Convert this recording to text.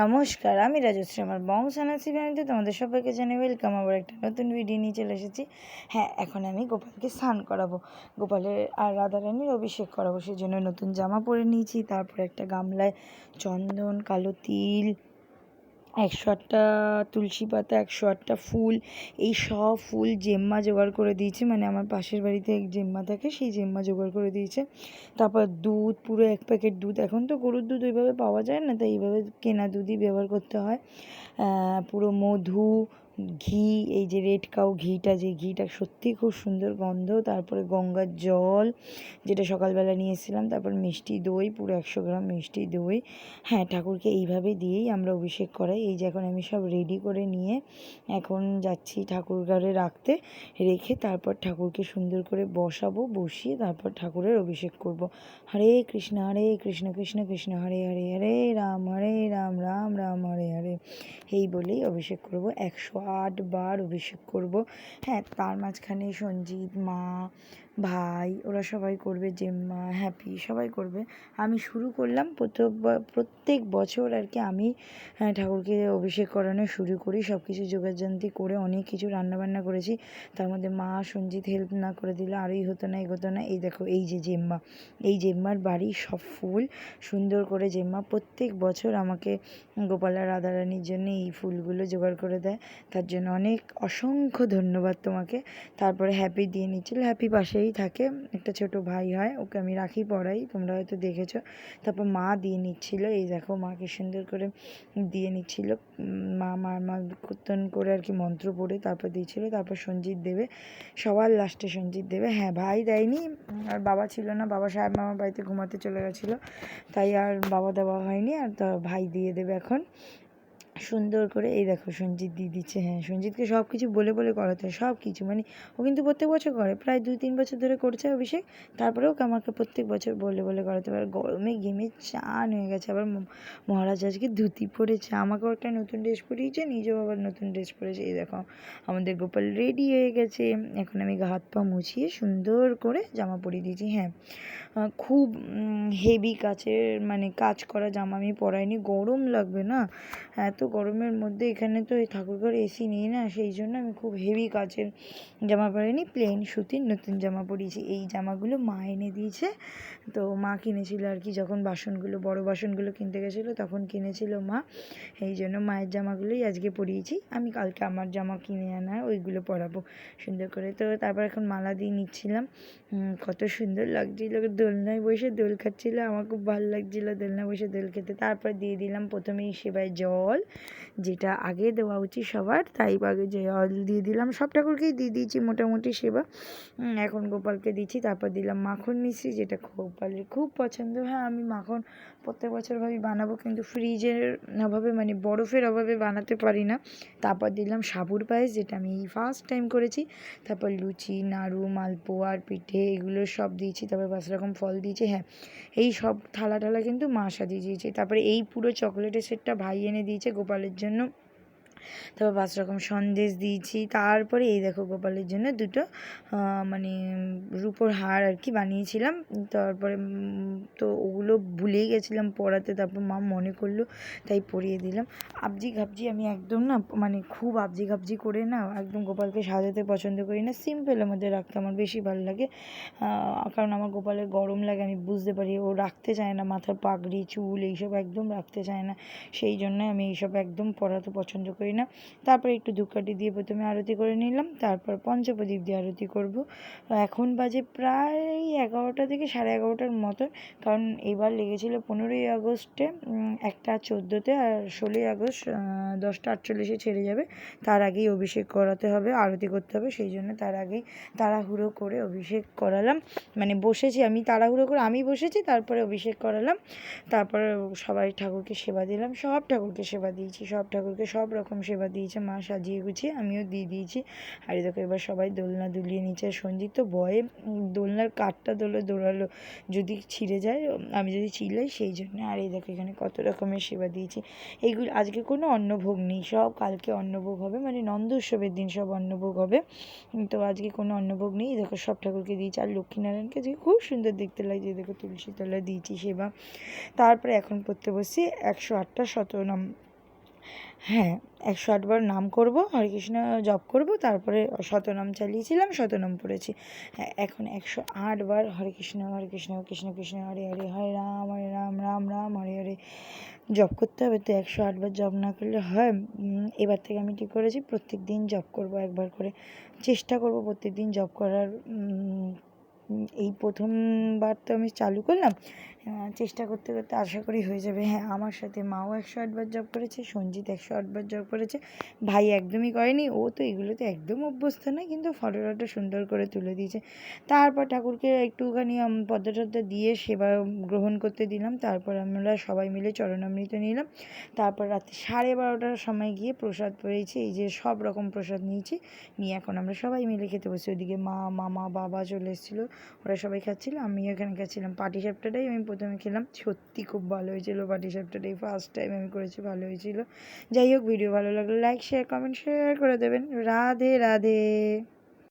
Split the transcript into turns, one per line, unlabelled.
নমস্কার আমি রাজশ্রী আমার বং সানাসি ফ্যামিলিতে তোমাদের সবাইকে জানাই ওয়েলকাম আবার একটা নতুন ভিডিও নিয়ে চলে এসেছি হ্যাঁ এখন আমি গোপালকে স্নান করাবো গোপালের আর রাধারানীর অভিষেক করাবো সেই জন্য নতুন জামা পরে নিয়েছি তারপর একটা গামলায় চন্দন কালো তিল একশো আটটা তুলসী পাতা একশো আটটা ফুল এই সব ফুল জেম্মা জোগাড় করে দিয়েছে মানে আমার পাশের বাড়িতে এক জেম্মা থাকে সেই জেম্মা জোগাড় করে দিয়েছে তারপর দুধ পুরো এক প্যাকেট দুধ এখন তো গরুর দুধ ওইভাবে পাওয়া যায় না তাই এইভাবে কেনা দুধই ব্যবহার করতে হয় পুরো মধু ঘি এই যে রেড কাউ ঘিটা যে ঘিটা সত্যিই খুব সুন্দর গন্ধ তারপরে গঙ্গার জল যেটা সকালবেলা নিয়েছিলাম তারপর মিষ্টি দই পুরো একশো গ্রাম মিষ্টি দই হ্যাঁ ঠাকুরকে এইভাবে দিয়েই আমরা অভিষেক করাই এই যে এখন আমি সব রেডি করে নিয়ে এখন যাচ্ছি ঠাকুর ঘরে রাখতে রেখে তারপর ঠাকুরকে সুন্দর করে বসাবো বসিয়ে তারপর ঠাকুরের অভিষেক করব হরে কৃষ্ণ হরে কৃষ্ণ কৃষ্ণ কৃষ্ণ হরে হরে হরে রাম হরে রাম রাম রাম হরে হরে এই বলেই অভিষেক করব একশো আটবার অভিষেক করব হ্যাঁ তার মাঝখানে সঞ্জিত মা ভাই ওরা সবাই করবে জেম্মা হ্যাপি সবাই করবে আমি শুরু করলাম প্রত্যেক বছর আর কি আমি হ্যাঁ, ঠাকুরকে অভিষেক করানো শুরু করি সব কিছু যোগাযান্তি করে অনেক কিছু রান্নাবান্না করেছি তার মধ্যে মা সঞ্জিত হেল্প না করে দিলে আরই হতো না এগোতো না এই দেখো এই যে জেম্মা এই জেম্মার বাড়ি সব ফুল সুন্দর করে জেম্মা প্রত্যেক বছর আমাকে গোপালা রাধারানির জন্য এই ফুলগুলো জোগাড় করে দেয় তার জন্য অনেক অসংখ্য ধন্যবাদ তোমাকে তারপরে হ্যাপি দিয়ে নিচ্ছিল হ্যাপি পাশেই ভাই থাকে একটা ছোট ভাই হয় ওকে আমি রাখি পড়াই তোমরা হয়তো দেখেছো তারপর মা দিয়ে নিচ্ছিল এই দেখো মাকে সুন্দর করে দিয়ে নিচ্ছিল মা মার মা কীর্তন করে আর কি মন্ত্র পড়ে তারপর দিয়েছিল তারপর সঞ্জিত দেবে সবার লাস্টে সঞ্জিত দেবে হ্যাঁ ভাই দেয়নি আর বাবা ছিল না বাবা সাহেব মামার বাড়িতে ঘুমাতে চলে গেছিলো তাই আর বাবা দেওয়া হয়নি আর ভাই দিয়ে দেবে এখন সুন্দর করে এই দেখো সঞ্জিত দিয়ে দিচ্ছে হ্যাঁ সঞ্জিতকে সব কিছু বলে বলে করাতে হয় সব কিছু মানে ও কিন্তু প্রত্যেক বছর করে প্রায় দুই তিন বছর ধরে করছে অভিষেক তারপরেও আমাকে প্রত্যেক বছর বলে বলে করাতে পারে গরমে গেমে চান হয়ে গেছে আবার মহারাজ আজকে ধুতি পরেছে আমাকেও একটা নতুন ড্রেস পরিয়েছে নিজেও আবার নতুন ড্রেস পরেছে এই দেখো আমাদের গোপাল রেডি হয়ে গেছে এখন আমি হাত পা মুছিয়ে সুন্দর করে জামা পরিয়ে দিয়েছি হ্যাঁ খুব হেভি কাচের মানে কাজ করা জামা আমি পরাইনি গরম লাগবে না এত গরমের মধ্যে এখানে তো এই ঠাকুরঘর এসি নেই না সেই জন্য আমি খুব হেভি কাচের জামা পরিনি প্লেন সুতির নতুন জামা পরিয়েছি এই জামাগুলো মা এনে দিয়েছে তো মা কিনেছিল আর কি যখন বাসনগুলো বড় বাসনগুলো কিনতে গেছিলো তখন কিনেছিল মা এই জন্য মায়ের জামাগুলোই আজকে পরিয়েছি আমি কালকে আমার জামা কিনে আনা ওইগুলো পরাবো সুন্দর করে তো তারপর এখন মালা দিয়ে নিচ্ছিলাম কত সুন্দর লাগছিল দোলনায় বসে দোল খাচ্ছিল আমার খুব ভালো লাগছিলো দোলনায় বসে দোল খেতে তারপর দিয়ে দিলাম প্রথমেই সেবায় জল যেটা আগে দেওয়া উচিত সবার তাই আগে যে অয়েল দিয়ে দিলাম সব ঠাকুরকেই দিয়ে দিয়েছি মোটামুটি সেবা এখন গোপালকে দিচ্ছি তারপর দিলাম মাখন মিশ্রি যেটা গোপালের খুব পছন্দ হ্যাঁ আমি মাখন প্রত্যেক বছর ভাবি বানাবো কিন্তু ফ্রিজের অভাবে মানে বরফের অভাবে বানাতে পারি না তারপর দিলাম সাবুর পায়েস যেটা আমি এই ফার্স্ট টাইম করেছি তারপর লুচি নাড়ু মালপোয়ার পিঠে এগুলো সব দিয়েছি তারপর পাঁচ রকম ফল দিয়েছি হ্যাঁ এই সব থালা টালা কিন্তু মা সাজিয়ে দিয়েছে তারপরে এই পুরো চকলেটের সেটটা ভাই এনে দিয়েছে গোপাল গোপালের জন্য তারপর পাঁচ রকম সন্দেশ দিয়েছি তারপরে এই দেখো গোপালের জন্য দুটো মানে রূপোর হার আর কি বানিয়েছিলাম তারপরে তো ওগুলো ভুলেই গেছিলাম পড়াতে তারপর মা মনে করলো তাই পরিয়ে দিলাম আবজি ঘাবজি আমি একদম না মানে খুব আবজি ঘাবজি করে না একদম গোপালকে সাজাতে পছন্দ করি না সিম্পলের মধ্যে রাখতে আমার বেশি ভালো লাগে কারণ আমার গোপালের গরম লাগে আমি বুঝতে পারি ও রাখতে চায় না মাথার পাগড়ি চুল এইসব একদম রাখতে চায় না সেই জন্য আমি এইসব একদম পড়াতে পছন্দ করি না না তারপর একটু ধূপকাঠি দিয়ে প্রথমে আরতি করে নিলাম তারপর পঞ্চপ্রদীপ দিয়ে আরতি করব এখন বাজে প্রায় এগারোটা থেকে সাড়ে এগারোটার মতন কারণ এবার লেগেছিল পনেরোই আগস্টে একটা চোদ্দোতে আর ষোলোই আগস্ট দশটা আটচল্লিশে ছেড়ে যাবে তার আগেই অভিষেক করাতে হবে আরতি করতে হবে সেই জন্য তার আগেই তাড়াহুড়ো করে অভিষেক করালাম মানে বসেছি আমি তাড়াহুড়ো করে আমি বসেছি তারপরে অভিষেক করালাম তারপরে সবাই ঠাকুরকে সেবা দিলাম সব ঠাকুরকে সেবা দিয়েছি সব ঠাকুরকে সব রকম এরকম সেবা দিয়েছে মা সাজিয়ে গুছিয়ে আমিও দিয়ে দিয়েছি আর দেখো এবার সবাই দোলনা দুলিয়ে নিচ্ছে সঞ্জিত তো ভয়ে দোলনার কাঠটা দোলে দৌড়ালো যদি ছিঁড়ে যায় আমি যদি ছিঁড়লাই সেই জন্য আর এই দেখো এখানে কত রকমের সেবা দিয়েছি এইগুলো আজকে কোনো অন্নভোগ নেই সব কালকে অন্নভোগ হবে মানে নন্দোৎসবের দিন সব অন্নভোগ হবে তো আজকে কোনো অন্নভোগ নেই দেখো সব ঠাকুরকে দিয়েছি আর লক্ষ্মীনারায়ণকে আজকে খুব সুন্দর দেখতে লাগছে দেখো তুলসী তলায় দিয়েছি সেবা তারপরে এখন পড়তে বসছি একশো আটটা শত নাম হ্যাঁ একশো আটবার নাম করব কৃষ্ণ জপ করব তারপরে শতনাম চালিয়েছিলাম শতনাম পড়েছি হ্যাঁ এখন একশো আটবার হরে কৃষ্ণ হরে কৃষ্ণ কৃষ্ণ কৃষ্ণ হরে হরে হরে রাম হরে রাম রাম রাম হরে হরে জপ করতে হবে তো একশো আটবার জপ না করলে হয় এবার থেকে আমি ঠিক করেছি প্রত্যেক দিন জপ করব একবার করে চেষ্টা করব প্রত্যেক দিন জপ করার এই প্রথমবার তো আমি চালু করলাম চেষ্টা করতে করতে আশা করি হয়ে যাবে হ্যাঁ আমার সাথে মাও একশো আটবার জব করেছে সঞ্জিত একশো আটবার জব করেছে ভাই একদমই করেনি ও তো এগুলোতে একদম অভ্যস্ত না কিন্তু ফটোটা সুন্দর করে তুলে দিয়েছে তারপর ঠাকুরকে একটুখানি পদ্মা টদ্মা দিয়ে সেবা গ্রহণ করতে দিলাম তারপর আমরা সবাই মিলে চরণামৃত নিলাম তারপর রাত্রে সাড়ে বারোটার সময় গিয়ে প্রসাদ পেয়েছি এই যে সব রকম প্রসাদ নিয়েছি নিয়ে এখন আমরা সবাই মিলে খেতে বসি ওদিকে মা মামা বাবা চলে এসেছিলো ওরা সবাই খাচ্ছিল আমি এখানে খাচ্ছিলাম পাটি সাপটাটাই আমি প্রথমে খেলাম সত্যি খুব ভালো হয়েছিল পাটি সাপটাটাই ফার্স্ট টাইম আমি করেছি ভালো হয়েছিল যাই হোক ভিডিও ভালো লাগলে লাইক শেয়ার কমেন্ট শেয়ার করে দেবেন রাধে রাধে